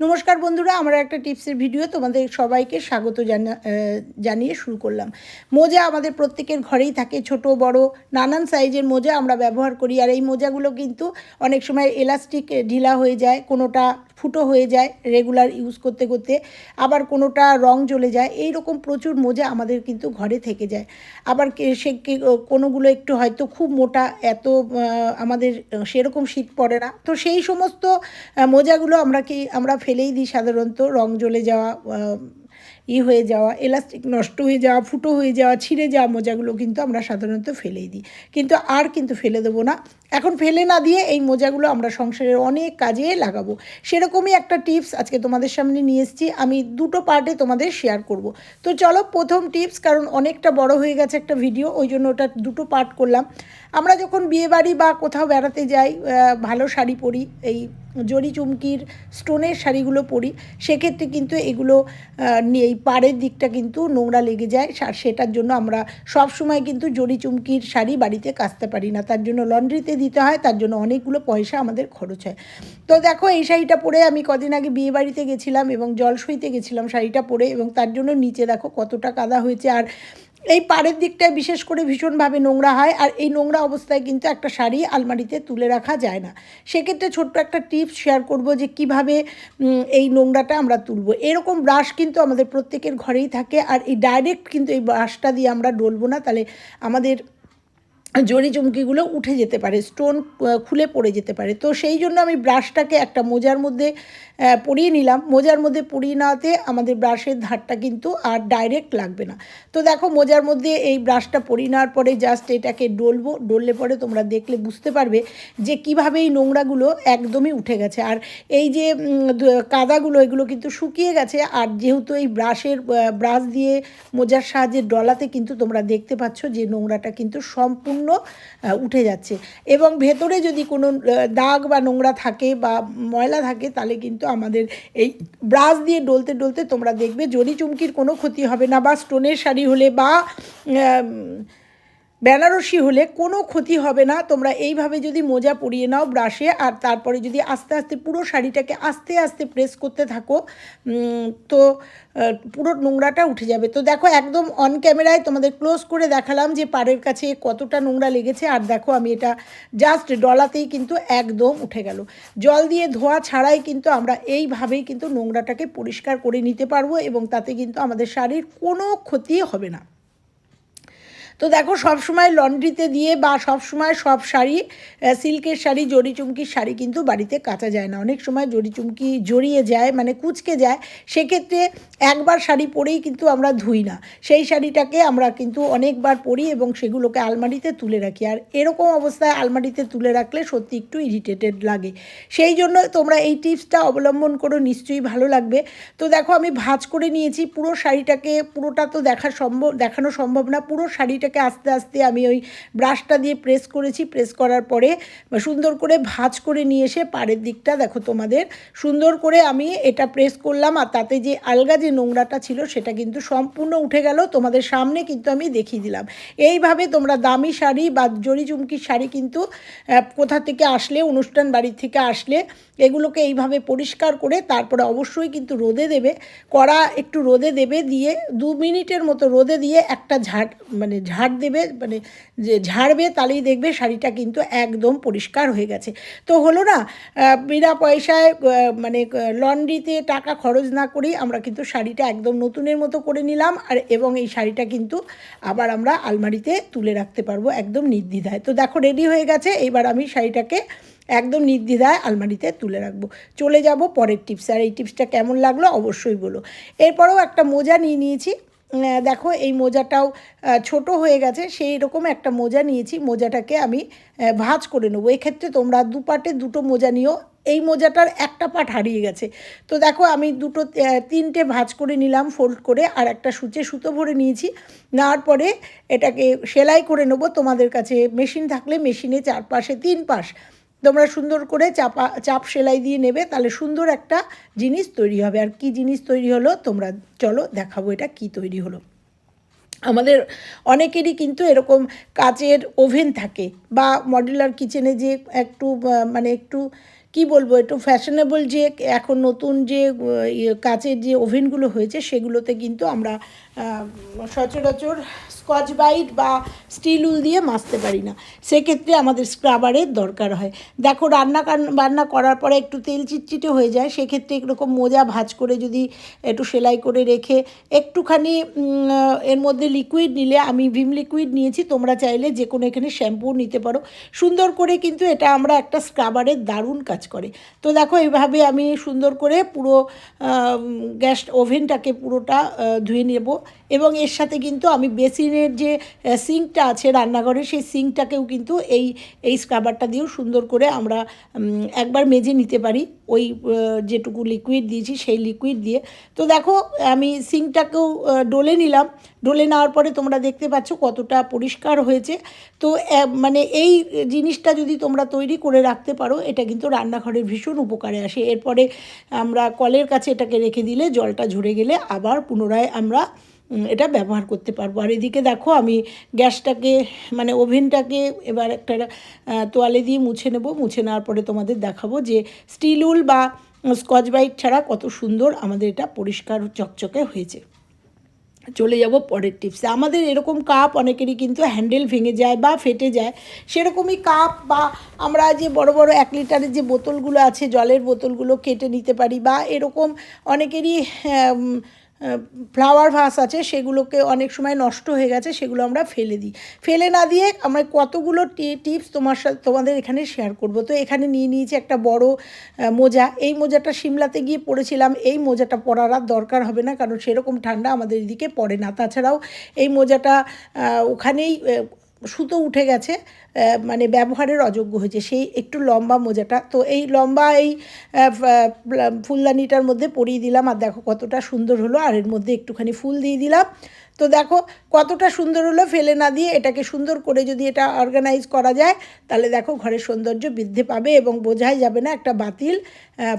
নমস্কার বন্ধুরা, আমরা একটা টিপসের ভিডিও তোমাদের সবাইকে স্বাগত জানা জানিয়ে শুরু করলাম। মোজা আমাদের প্রত্যেকের ঘরেই থাকে, ছোট, বড়, নানান সাইজের মোজা আমরা ব্যবহার করি। আর এই মোজাগুলো কিন্তু অনেক সময় এলাস্টিক ঢিলা হয়ে যায়, কোনোটা ফুটো হয়ে যায় রেগুলার ইউজ করতে করতে, আবার কোনোটা রং জ্বলে যায়। এই রকম প্রচুর মোজা আমাদের কিন্তু ঘরে থেকে যায়। আবার সে কোনোগুলো একটু হয়তো খুব মোটা, এত আমাদের সেরকম শীত পড়ে না। তো সেই সমস্ত মোজাগুলো আমরা কি, আমরা ফেলেই দিই সাধারণত, রং জ্বলে যাওয়া ই হয়ে যাওয়া এলাস্টিক নষ্ট হয়ে যাওয়া, ফুটো হয়ে যাওয়া, ছিঁড়ে যাওয়া মোজাগুলো কিন্তু আমরা সাধারণত ফেলেই দিই। কিন্তু আর কিন্তু ফেলে দেবো না। এখন ফেলে না দিয়ে এই মোজাগুলো আমরা সংসারের অনেক কাজে লাগাবো। সেরকমই একটা টিপস আজকে তোমাদের সামনে নিয়ে এসেছি, আমি দুটো পার্টে তোমাদের শেয়ার করব। তো চলো প্রথম টিপস, কারণ অনেকটা বড় হয়ে গেছে একটা ভিডিও ওই জন্য ওটা দুটো পার্ট করলাম। আমরা যখন বিয়েবাড়ি বা কোথাও বেড়াতে যাই ভালো শাড়ি পরি, এই জরি চুমকির, স্টোনের শাড়িগুলো পরি, সেক্ষেত্রে কিন্তু এগুলো এই পাড়ের দিকটা কিন্তু নোংরা লেগে যায় সেটার জন্য আমরা সব সময় কিন্তু জরি চুমকির শাড়ি বাড়িতে কাচতে পারি না। তার জন্য লন্ড্রিতে দিতে হয়, তার জন্য অনেকগুলো পয়সা আমাদের খরচ হয়। তো দেখো, এই শাড়িটা পরে আমি কদিন আগে বিয়ে বাড়িতে গেছিলাম এবং জল সইতে গেছিলাম শাড়িটা পরে এবং তার জন্য নিচে দেখো কতটা কাদা হয়েছে। আর এই পাড়ের দিকটায় বিশেষ করে ভীষণভাবে নোংরা হয় আর এই নোংরা অবস্থায় কিন্তু একটা শাড়ি আলমারিতে তুলে রাখা যায় না। সেক্ষেত্রে ছোট্ট একটা টিপস শেয়ার করব যে কীভাবে এই নোংরাটা আমরা তুলবো। এরকম ব্রাশ কিন্তু আমাদের প্রত্যেকের ঘরেই থাকে আর এই ডাইরেক্ট কিন্তু এই ব্রাশটা দিয়ে আমরা ডলবো না। তাহলে আমাদের জড়ি চুমকিগুলো উঠে যেতে পারে, স্টোন খুলে পড়ে যেতে পারে। তো সেই জন্য আমি ব্রাশটাকে একটা মোজার মধ্যে পরিয়ে নিলাম। মোজার মধ্যে পরিয়ে নেওয়াতে আমাদের ব্রাশের ধারটা কিন্তু আর ডাইরেক্ট লাগবে না। তো দেখো মোজার মধ্যে এই ব্রাশটা পরিয়ে নেওয়ার পরে জাস্ট এটাকে ডলবো। ডললে পরে তোমরা দেখলে বুঝতে পারবে যে কীভাবে এই নোংরাগুলো একদমই উঠে গেছে। আর এই যে কাদাগুলো, এগুলো কিন্তু শুকিয়ে গেছে। আর যেহেতু এই ব্রাশের ব্রাশ দিয়ে মোজার সাহায্যে ডলাতে কিন্তু তোমরা দেখতে পাচ্ছ যে নোংরাটা কিন্তু সম্পূর্ণ আহ, উঠে যাচ্ছে। এবং ভেতরে যদি কোনো দাগ বা নোংরা থাকে বা ময়লা থাকে তাহলে কিন্তু আমাদের এই ব্রাশ দিয়ে ডলতে ডলতে তোমরা দেখবে জড়ি চুমকির কোনো ক্ষতি হবে না বা স্টোনের শাড়ি হলে বা বেনারসি হলে কোনো ক্ষতি হবে না। তোমরা এইভাবে যদি মোজা পরিয়ে নাও ব্রাশে আর তারপরে যদি আস্তে আস্তে পুরো শাড়িটাকে আস্তে আস্তে প্রেস করতে থাকো তো পুরো নোংরাটা উঠে যাবে। তো দেখো একদম অন ক্যামেরায় তোমাদের ক্লোজ করে দেখালাম যে পাড়ের কাছে কতটা নোংরা লেগেছে। আর দেখো আমি এটা জাস্ট ডলাতেই কিন্তু একদম উঠে গেল। জল দিয়ে ধোয়া ছাড়াই কিন্তু আমরা এইভাবেই কিন্তু নোংরাটাকে পরিষ্কার করে নিতে পারব এবং তাতে কিন্তু আমাদের শাড়ির কোনো ক্ষতি হবে না। তো দেখো সব সময় লন্ড্রিতে দিয়ে বা সব সময় সব শাড়ি সিল্কের শাড়ি জড়ি চুমকির শাড়ি কিন্তু বাড়িতে কাচা যায় না। অনেক সময় জড়ি চুমকি জড়িয়ে যায় মানে কুচকে যায়। সেক্ষেত্রে একবার শাড়ি পরেই কিন্তু আমরা ধুই না। সেই শাড়িটাকে আমরা কিন্তু অনেকবার পরি এবং সেগুলোকে আলমারিতে তুলে রাখি। আর এরকম অবস্থায় আলমারিতে তুলে রাখলে সত্যি একটু ইরিটেটেড লাগে। সেই জন্য তোমরা এই টিপসটা অবলম্বন করো, নিশ্চয়ই ভালো লাগবে। তো দেখো, আমি ভাঁজ করে নিয়েছি। পুরো শাড়িটাকে, পুরোটা তো দেখা সম্ভব, দেখানো সম্ভব না। পুরো শাড়িটাকে আস্তে আস্তে আমি ওই ব্রাশটা দিয়ে প্রেস করেছি। প্রেস করার পরে সুন্দর করে ভাঁজ করে নিয়ে এসে পাড়ের দিকটা দেখো তোমাদের। সুন্দর করে আমি এটা প্রেস করলাম আর তাতে যে আলগা যে নোংরাটা ছিল সেটা কিন্তু সম্পূর্ণ উঠে গেল। তোমাদের সামনে কিন্তু আমি দেখিয়ে দিলাম। এইভাবে তোমরা দামি শাড়ি বা জরি চুমকির শাড়ি কিন্তু কোথা থেকে আসলে, অনুষ্ঠান বাড়ি থেকে আসলে এগুলোকে এইভাবে পরিষ্কার করে তারপরে অবশ্যই কিন্তু রোদে দেবে। কড়া একটু রোদে দেবে দিয়ে দু মিনিটের মতো রোদে দিয়ে একটা ঝাড় মানে ঝাড় দেবে মানে যে ঝাড়বে তাহলেই দেখবে শাড়িটা কিন্তু একদম পরিষ্কার হয়ে গেছে। তো হলো না বিনা পয়সায় মানে লন্ড্রিতে টাকা খরচ না করেই আমরা কিন্তু শাড়িটা একদম নতুনের মতো করে নিলাম আর এবং এই শাড়িটা কিন্তু আবার আমরা আলমারিতে তুলে রাখতে পারব একদম নির্দ্বিধায়। তো দেখো রেডি হয়ে গেছে এইবার আমি শাড়িটাকে একদম নির্দ্বিধায় আলমারিতে তুলে রাখব। চলে যাব পরের টিপস আর এই টিপসটা কেমন লাগল অবশ্যই বলো। এরপরেও একটা মোজা নিয়ে নিয়েছি। দেখো, এই মোজাটাও ছোট হয়ে গেছে, সেই রকম একটা মোজা নিয়েছি। মোজাটাকে আমি ভাঁজ করে নেব। এক্ষেত্রে তোমরা দু পাটে দুটো মোজা নিও। এই মোজাটার একটা পাট হারিয়ে গেছে। তো দেখো, আমি দুটো তিনটে ভাঁজ করে নিলাম ফোল্ড করে, আর একটা সূচে সুতো ভরে নিয়েছি। নেওয়ার পরে এটাকে সেলাই করে নেব। তোমাদের কাছে মেশিন থাকলে মেশিনে চারপাশে তিন পাশ তোমরা সুন্দর করে চাপা চাপ সেলাই দিয়ে নেবে তাহলে সুন্দর একটা জিনিস তৈরি হবে। আর কি জিনিস তৈরি হলো তোমরা চলো দেখাবো এটা কি তৈরি হলো। আমাদের অনেকেরই কিন্তু এরকম কাচের ওভেন থাকে বা মডুলার কিচেনে যে একটু মানে একটু কি বলব একটু ফ্যাশনেবল যে এখন নতুন যে ইয়ে, কাচের যে ওভেনগুলো হয়েছে সেগুলোতে কিন্তু আমরা সচরাচর স্কচ বাইট বা স্টিল উল দিয়ে মাজতে পারি না। সেক্ষেত্রে আমাদের স্ক্রাবারের দরকার হয়। দেখো, রান্না বান্না করার পরে একটু তেল চিটচিটে হয়ে যায়। সেক্ষেত্রে এরকম মোজা ভাজ করে যদি একটু সেলাই করে রেখে একটুখানি এর মধ্যে লিকুইড নিলে, আমি ভিম লিকুইড নিয়েছি, তোমরা চাইলে যে কোনো এখানে শ্যাম্পু নিতে পারো। সুন্দর করে কিন্তু এটা আমরা একটা স্ক্রাবারের দারুণ কাজ করে। তো দেখো এইভাবে আমি সুন্দর করে পুরো গ্যাস ওভেনটাকে পুরোটা ধুয়ে নেব। এবং এর সাথে কিন্তু আমি বেসিনের যে সিঙ্কটা আছে রান্নাঘরে, সেই সিঙ্কটাকেও কিন্তু এই এই স্ক্রাবারটা দিয়েও সুন্দর করে আমরা একবার মেজে নিতে পারি। ওই যেটুকু লিকুইড দিয়েছি সেই লিকুইড দিয়ে। তো দেখো, আমি সিঙ্কটাকেও ডলে নিলাম। ডলে নেওয়ার পরে তোমরা দেখতে পাচ্ছ কতটা পরিষ্কার হয়েছে। তো মানে এই জিনিসটা যদি তোমরা তৈরি করে রাখতে পারো, এটা কিন্তু রান্নাঘরের ভীষণ উপকারে আসে। এরপরে আমরা কলের কাছে এটাকে রেখে দিলে জলটা ঝরে গেলে আবার পুনরায় আমরা এটা ব্যবহার করতে পারব। আর এদিকে দেখো, আমি গ্যাসটাকে মানে ওভেনটাকে এবার একটা তোয়ালে দিয়ে মুছে নেব। মুছে নেওয়ার পরে তোমাদের দেখাবো যে স্টিল উল বা স্কচ বাইট ছাড়া কত সুন্দর আমাদের এটা পরিষ্কার চকচকে হয়েছে। চলে যাব পরের টিপসে। আমাদের এরকম কাপ অনেকেরই কিন্তু হ্যান্ডেল ভেঙে যায় বা ফেটে যায়। সেরকমই কাপ বা আমরা যে বড় বড় এক লিটারের যে বোতলগুলো আছে, জলের বোতলগুলো কেটে নিতে পারি বা এরকম অনেকেরই ফ্লাওয়ার ভাস আছে, সেগুলোকে অনেক সময় নষ্ট হয়ে গেছে, সেগুলো আমরা ফেলে দিই। ফেলে না দিয়ে আমরা কতগুলো টিপস তোমার সাথে তোমাদের এখানে শেয়ার করব। তো এখানে নিয়ে নিয়েছি একটা বড় মোজা। এই মোজাটা সিমলাতে গিয়ে পড়েছিলাম এই মোজাটা পরার আর দরকার হবে না, কারণ সেরকম ঠান্ডা আমাদের এদিকে পড়ে না। তাছাড়াও এই মোজাটা ওখানেই সুতো উঠে গেছে মানে ব্যবহারের অযোগ্য হয়েছে। সেই একটু লম্বা মোজাটা। তো এই লম্বা এই ফুলদানিটার মধ্যে পরিয়ে দিলাম আর দেখো কতটা সুন্দর হলো। আর এর মধ্যে একটুখানি ফুল দিয়ে দিলাম। তো দেখো কতটা সুন্দর হলো ফেলে না দিয়ে এটাকে সুন্দর করে যদি এটা অর্গানাইজ করা যায়, তাহলে দেখো ঘরের সৌন্দর্য বৃদ্ধি পাবে এবং বোঝাই যাবে না একটা বাতিল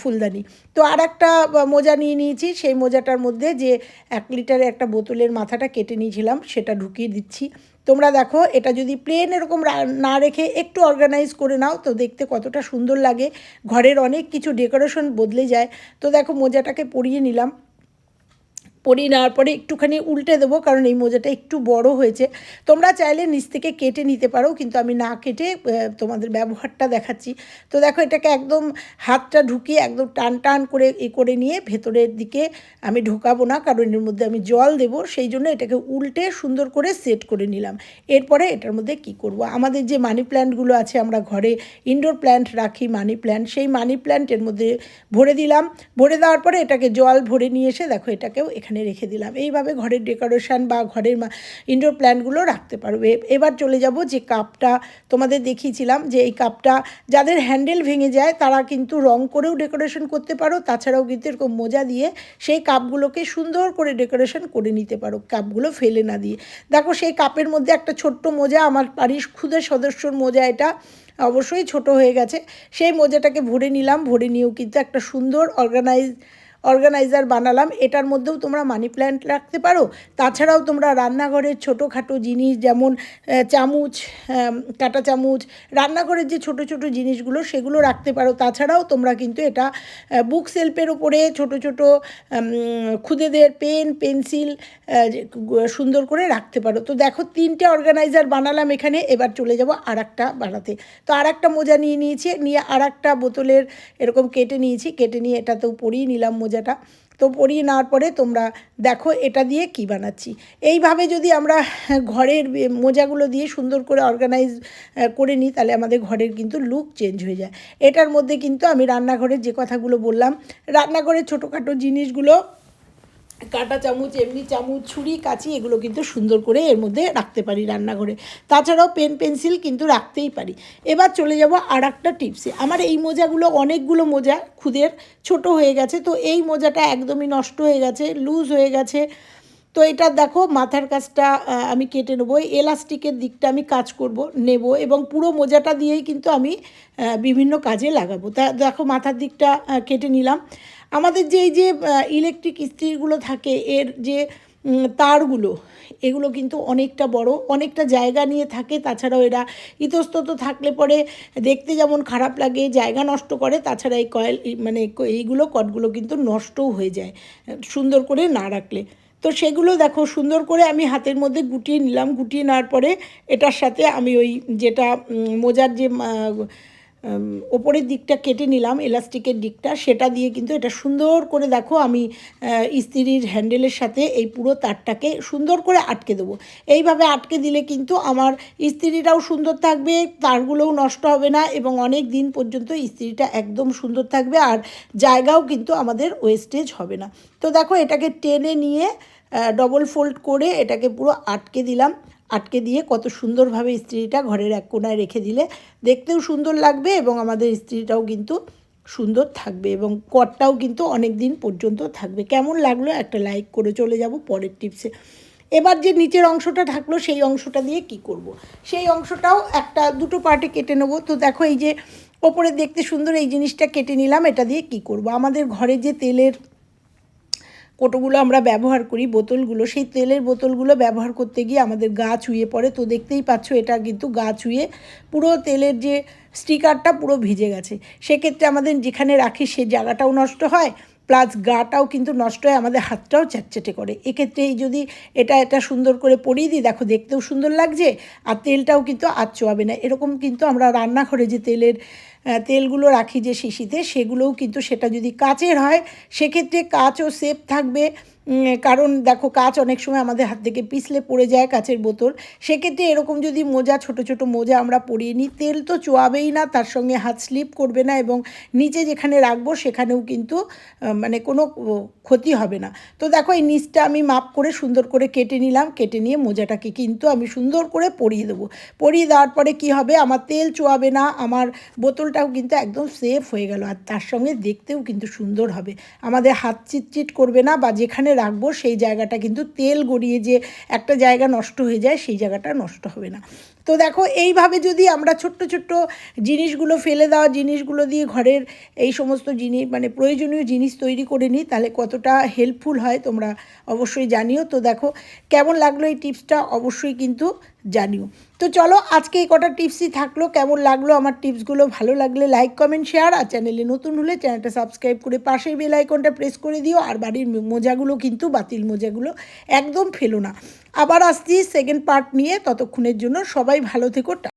ফুলদানি। তো আর একটা মোজা নিয়ে নিয়েছি। সেই মোজাটার মধ্যে যে এক লিটারের একটা বোতলের মাথাটা কেটে নিয়েছিলাম, সেটা ঢুকিয়ে দিচ্ছি। তোমরা দেখো, এটা যদি প্লেন এরকম না রেখে একটু অর্গানাইজ করে নাও, তো দেখতে কতটা সুন্দর লাগে। ঘরের অনেক কিছু ডেকোরেশন বদলে যায়। তো দেখো, মোজাটাকে পরিয়ে নিলাম। পরিয়ে নেওয়ার পরে একটুখানি উল্টে দেবো, কারণ এই মোজাটা একটু বড় হয়েছে। তোমরা চাইলে নিচ থেকে কেটে নিতে পারো, কিন্তু আমি না কেটে তোমাদের ব্যবহারটা দেখাচ্ছি। তো দেখো, এটাকে একদম হাতটা ঢুকিয়ে একদম টান টান করে এ করে নিয়ে ভেতরের দিকে আমি ঢোকাবো না, কারণ এর মধ্যে আমি জল দেবো, সেই জন্য এটাকে উল্টে সুন্দর করে সেট করে নিলাম। এরপরে এটার মধ্যে কি করব? আমাদের যে মানি প্ল্যান্টগুলো আছে, আমরা ঘরে ইনডোর প্ল্যান্ট রাখি, মানি প্ল্যান্ট, সেই মানি প্ল্যান্টের মধ্যে ভরে দিলাম। ভরে দেওয়ার পরে এটাকে জল ভরে নিয়ে এসে, দেখো, এটাকেও এখানে রেখে দিলাম। এইভাবে ঘরের ডেকোরেশন বা ঘরের ইনডোর প্ল্যান্টগুলো রাখতে পারবে এবার চলে যাব যে কাপটা তোমাদের দেখিয়েছিলাম যে এই কাপটা যাদের হ্যান্ডেল ভেঙে যায় তারা কিন্তু রং করেও ডেকোরেশন করতে পারো। তাছাড়াও কিন্তু এরকম মোজা দিয়ে সেই কাপগুলোকে সুন্দর করে ডেকোরেশন করে নিতে পারো, কাপগুলো ফেলে না দিয়ে। দেখো সেই কাপের মধ্যে একটা ছোট্ট মোজা, আমার বাড়ির ক্ষুদে সদস্যর মোজা এটা অবশ্যই ছোট হয়ে গেছে। সেই মোজাটাকে ভরে নিলাম। ভরে নিয়েও কিন্তু একটা সুন্দর অর্গানাইজ অর্গানাইজার বানালাম, এটার মধ্যেও তোমরা মানি প্ল্যান্ট রাখতে পারো। তাছাড়াও তোমরা রান্নাঘরের ছোটোখাটো জিনিস যেমন চামচ কাঁটা চামচ, রান্নাঘরের যে ছোট ছোট জিনিসগুলো সেগুলো রাখতে পারো। তাছাড়াও তোমরা কিন্তু এটা বুক সেলফের ওপরে ছোট ছোট খুদেদের পেন পেন্সিল সুন্দর করে রাখতে পারো। তো দেখো, তিনটে অর্গানাইজার বানালাম এখানে, এবার চলে যাব আর একটা বানাতে। তো আর একটা মোজা নিয়ে নিয়েছি, নিয়ে আর একটা বোতলের এরকম কেটে নিয়েছি, কেটে নিয়ে এটাতেও পরিয়ে নিলাম মোজাটা তো পরিয়ে নেওয়ার পরে তোমরা দেখো এটা দিয়ে কি বানাচ্ছি। এইভাবে যদি আমরা ঘরের মোজাগুলো দিয়ে সুন্দর করে অর্গানাইজ করে নিই, তাহলে আমাদের ঘরের কিন্তু লুক চেঞ্জ হয়ে যায়। এটার মধ্যে কিন্তু আমি রান্নাঘরের যে কথাগুলো বললাম, রান্নাঘরের ছোটোখাটো জিনিসগুলো কাঁটা চামচ, এমনি চামচ, ছুরি, কাঁচি, এগুলো কিন্তু সুন্দর করে এর মধ্যে রাখতে পারি রান্নাঘরে। তাছাড়াও পেন, পেন্সিল কিন্তু রাখতেই পারি। এবার চলে যাব আর একটা টিপসে। আমার এই মোজাগুলো অনেকগুলো মোজা খুদের ছোট হয়ে গেছে, তো এই মোজাটা একদমই নষ্ট হয়ে গেছে, লুজ হয়ে গেছে। তো এটা দেখো মাথার কাজটা আমি কেটে নেব। এলাস্টিকের দিকটা আমি কাজ করব, নেব এবং পুরো মোজাটা দিয়েই কিন্তু আমি বিভিন্ন কাজে লাগাবো। তা দেখো মাথার দিকটা কেটে নিলাম। আমাদের যে এই যে ইলেকট্রিক ইস্ত্রিগুলো থাকে, এর যে তারগুলো, এগুলো কিন্তু অনেকটা বড়, অনেকটা জায়গা নিয়ে থাকে। তাছাড়াও এরা ইতস্তত থাকলে পরে দেখতে যেমন খারাপ লাগে, জায়গা নষ্ট করে, তাছাড়া এই কয়েল মানে এইগুলো, কটগুলো কিন্তু নষ্টও হয়ে যায়, সুন্দর করে না রাখলে। তো সেগুলো দেখো সুন্দর করে আমি হাতের মধ্যে গুটিয়ে নিলাম। গুটিয়ে নেওয়ার পরে এটার সাথে আমি ওই যেটা মোজার যে ওপরের দিকটা কেটে নিলাম এলাস্টিকের দিকটা সেটা দিয়ে কিন্তু এটা সুন্দর করে দেখো আমি আহ, ইস্ত্রির হ্যান্ডেলের সাথে এই পুরো তারটাকে সুন্দর করে আটকে দেবো। এইভাবে আটকে দিলে কিন্তু আমার ইস্ত্রিটাও সুন্দর থাকবে তারগুলোও নষ্ট হবে না এবং অনেক দিন পর্যন্ত ইস্ত্রিটা একদম সুন্দর থাকবে আর জায়গাও কিন্তু আমাদের ওয়েস্টেজ হবে না। তো দেখো এটাকে টেনে নিয়ে ডবল ফোল্ড করে এটাকে পুরো আটকে দিলাম। আটকে দিয়ে কত সুন্দরভাবে ইস্ত্রিটা ঘরের এক কোনায় রেখে দিলে দেখতেও সুন্দর লাগবে এবং আমাদের ইস্ত্রিটাও কিন্তু সুন্দর থাকবে এবং কটটাও কিন্তু অনেক দিন পর্যন্ত থাকবে। কেমন লাগল? একটা লাইক করে চলে যাব পরের টিপসে এবার যে নিচের অংশটা থাকল, সেই অংশটা দিয়ে কি করব। সেই অংশটাও একটা, দুটো পার্টে কেটে নেব। তো দেখো এই যে ওপরে দেখতে সুন্দর এই জিনিসটা কেটে নিলাম, এটা দিয়ে কি করব। আমাদের ঘরে যে তেলের কোটোগুলো আমরা ব্যবহার করি, বোতলগুলো, সেই তেলের বোতলগুলো ব্যবহার করতে গিয়ে আমাদের গা চুইয়ে পড়ে। তো দেখতেই পাচ্ছ, এটা কিন্তু গা চুইয়ে পুরো তেলের যে স্টিকারটা পুরো ভিজে গেছে। সেক্ষেত্রে আমাদের যেখানে রাখি সে জায়গাটাও নষ্ট হয়, প্লাস গাটাও কিন্তু নষ্ট হয়, আমাদের হাতটাও চ্যাটচেটে করে। এক্ষেত্রে এই যদি এটা এটা সুন্দর করে পরিয়ে দিই, দেখো দেখতেও সুন্দর লাগছে, আর তেলটাও কিন্তু আর চোয়াবে না। এরকম কিন্তু আমরা রান্নাঘরে যে তেলের তেলগুলো রাখি যে শিশিতে সেগুলোও কিন্তু সেটা যদি কাচের হয় সেক্ষেত্রে কাচও সেফ থাকবে। কারণ দেখো কাচ অনেক সময় আমাদের হাত থেকে পিছলে পড়ে যায় কাচের বোতল। সেক্ষেত্রে এরকম যদি মোজা, ছোট ছোট মোজা আমরা পরিয়ে নিই, তেল তো চোয়াবেই না, তার সঙ্গে হাত স্লিপ করবে না এবং নিচে যেখানে রাখব সেখানেও কিন্তু মানে কোনো ক্ষতি হবে না। তো দেখো এই নিচটা আমি মাপ করে সুন্দর করে কেটে নিলাম, কেটে নিয়ে মোজাটাকে কিন্তু আমি সুন্দর করে পরিয়ে দেবো। পরিয়ে দেওয়ার পরে কি হবে? আমার তেল চোয়াবে না, আমার বোতলটাও কিন্তু একদম সেফ হয়ে গেল, আর তার সঙ্গে দেখতেও কিন্তু সুন্দর হবে। আমাদের হাত চিটচিট করবে না বা যেখানে রাখব, সেই জায়গাটা কিন্তু তেল গড়িয়ে যে একটা জায়গা নষ্ট হয়ে যায়, সেই জায়গাটা নষ্ট হবে না। তো দেখো, এইভাবে যদি আমরা ছোট্ট ছোট্ট জিনিসগুলো ফেলে দেওয়া, জিনিসগুলো দিয়ে ঘরের এই সমস্ত জিনিস মানে প্রয়োজনীয় জিনিস তৈরি করে নিই, তাহলে কতটা হেল্পফুল হয় তোমরা অবশ্যই জানিও। তো দেখো, কেমন লাগল এই টিপসটা অবশ্যই কিন্তু জানিও। তো চলো, আজকে এই কটা টিপসই থাকল। কেমন লাগল আমার টিপসগুলো ভালো লাগলে লাইক কমেন্ট শেয়ার আর চ্যানেলে নতুন হলে চ্যানেলটা সাবস্ক্রাইব করে পাশের বেল আইকনটা প্রেস করে দিও, আর বাড়ির মোজাগুলো কিন্তু বাতিল মোজাগুলো একদম ফেলো না। আবার আসছি সেকেন্ড পার্ট নিয়ে, ততক্ষণের জন্য সবাই ভালো থেকো